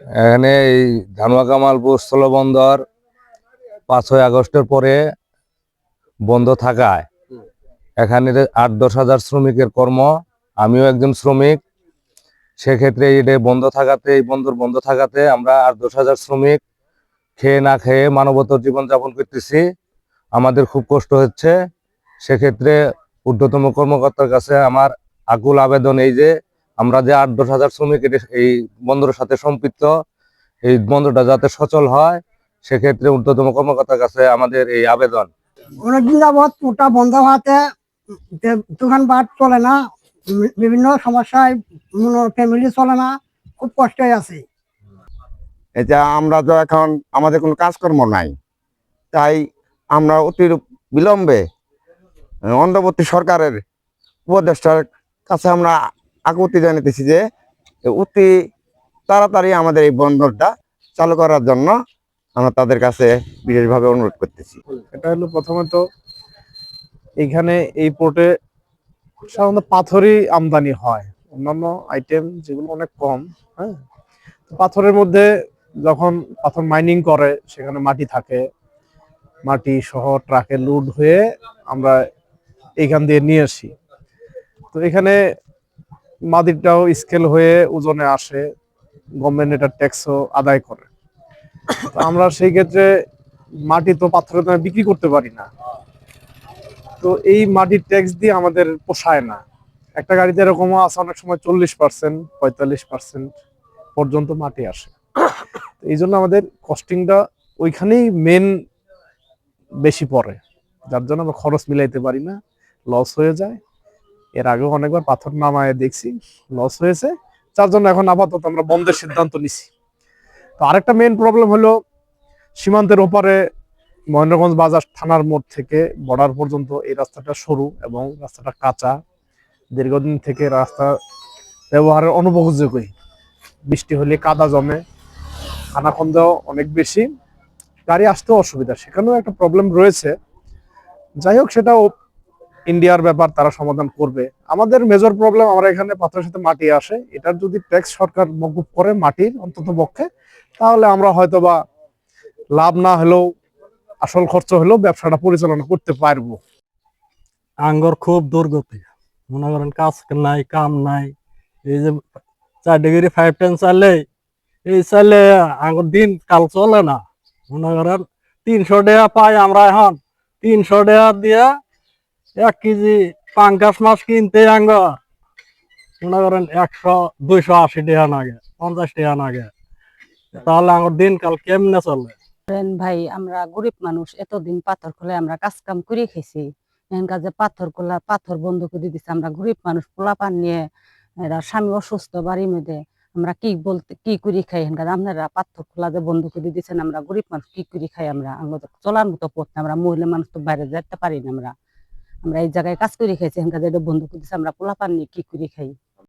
এখানে এই ধানুয়া কামালপুর স্থলবন্দর পাঁচই আগস্টের পরে বন্ধ থাকায়। এখানে আট দশ হাজার শ্রমিকের কর্ম, আমিও একজন শ্রমিক। সেক্ষেত্রে এটা বন্ধ থাকাতে, এই বন্দর বন্ধ থাকাতে আমরা আট দশ হাজার শ্রমিক খেয়ে না খেয়ে মানবতর জীবনযাপন করতেছি। আমাদের খুব কষ্ট হচ্ছে। সেক্ষেত্রে ঊর্ধ্বতম কর্মকর্তার কাছে আমার আকুল আবেদন এই যে আমরা যে আট দশ হাজার শ্রমিক এই বন্দরের সাথে সম্পৃক্ত এই বন্দরটা যাতে সচল হয় সেক্ষেত্রে ঊর্ধ্বতম কর্মকর্তার কাছে আমাদের এই আবেদন। অনেকদিন যাবৎ ওটা বন্ধ হওয়াতে দোকানপাট চলে না বিভিন্ন সমস্যায় ফ্যামিলি চলে না খুব কষ্টে আছি। এটা আমরা তো এখন আমাদের কোনো কাজকর্ম নাই তাই আমরা অতি বিলম্বে আহ, অন্তর্বর্তী সরকারের উপদেষ্টার কাছে আমরা আকুতি জানিতেছি যে অতি তাড়াতাড়ি আমাদের এই বন্দরটা চালু করার জন্য আমরা তাদের কাছে বিশেষভাবে অনুরোধ করতেছি। এটা হলো প্রথমত এখানে এই পোর্টে সাধারণত পাথরই আমদানি হয়। অন্যান্য আইটেম যেগুলো অনেক কম হ্যাঁ? পাথরের মধ্যে যখন পাথর মাইনিং করে, সেখানে মাটি থাকে। মাটি সহ ট্রাকে লোড হয়ে আমরা এইখান দিয়ে নিয়ে আসি। তো এখানে মাটিটাও স্কেল হয়ে ওজনে আসে গভর্নমেন্ট এটা ট্যাক্সও আদায় করে। আমরা সেই ক্ষেত্রে মাটি তো পাথরের দামে বিক্রি করতে পারি না। তো এই মাটির ট্যাক্স দিয়ে আমাদের পোষায় না। একটা গাড়িতে এরকম আছে অনেক সময় চল্লিশ পার্সেন্ট পঁয়তাল্লিশ পার্সেন্ট পর্যন্ত মাটি আসে। এই জন্য আমাদের কস্টিংটা ওইখানেই মেন বেশি পড়ে। যার জন্য আমরা খরচ মিলাইতে পারি না লস হয়ে যায়। এর আগেও অনেকবার পাথর নামায় দেখছি লস হয়েছে। যার জন্য এখন আপাতত আমরা বন্ধের সিদ্ধান্ত নিছি। তো আরেকটা মেন প্রবলেম হলো সীমান্তের ওপারে মহেন্দ্রগঞ্জ বাজার থানার মোড় থেকে বর্ডার পর্যন্ত এই রাস্তাটা সরু এবং রাস্তাটা কাঁচা। দীর্ঘদিন থেকে রাস্তা ব্যবহারের অনুপযোগী। বৃষ্টি হলে কাদা জমে খানাখন্দ অনেক বেশি। গাড়ি আসতেও অসুবিধা, সেখানেও একটা প্রবলেম রয়েছে। যাই হোক, সেটাও ইন্ডিয়ার ব্যাপার তারা সমাধান করবে। আমাদের মেজর প্রবলেম আমরা এখানে পাথরের সাথে মাটি আসে। এটার যদি ট্যাক্স সরকার মকুব করে মাটির অন্তত পক্ষে, তাহলে আমরা হয়তো বা লাভ না হলেও, আসল খরচ হলেও ব্যবসাটা পরিচালনা করতে পারব। আঙ্গর খুব দুর্গতি। মনে করেন কাজ নাই, কাম নাই। এই যে চার ডিগ্রি ফাইভ টেন চালে, এই চালে আঙ্গর দিন কাল চলে না। মনে করেন তিনশো টাকা পাই আমরা এখন। তিনশো টাকা দিয়া এক কেজি পাঙ্কাশ মাছ কিনতে আঙ্গর মনে করেন একশো, দুইশো আশি টাকা নাগে, পঞ্চাশ টাকা নাগে। তাহলে আঙ্গর দিনকাল কেমনে চলে? ভাই, আমরা গরিব মানুষ, এতদিন পাথর খোলে আমরা কাজ কাম করে খেয়েছি। এখানকার যে পাথর খোলা, পাথর বন্ধ করে দিচ্ছে আমরা গরিব মানুষ, পোলা পান নিয়ে, এরা স্বামী অসুস্থ, বাড়ির মধ্যে, আমরা কি বলতে, কি করি খাই? এখানকার আপনারা পাথর খোলা যে বন্ধ করে দিচ্ছেন আমরা গরিব মানুষ, কি করি খাই আমরা? আমাদের চলার মতো পথ আমরা মহিলা মানুষ তো বাইরে যেতে পারি না আমরা। আমরা এই জায়গায় কাজ করে খাইছি এখানকার বন্ধু বন্ধ করে আমরা পোলাপান নিয়ে কি করে খাই?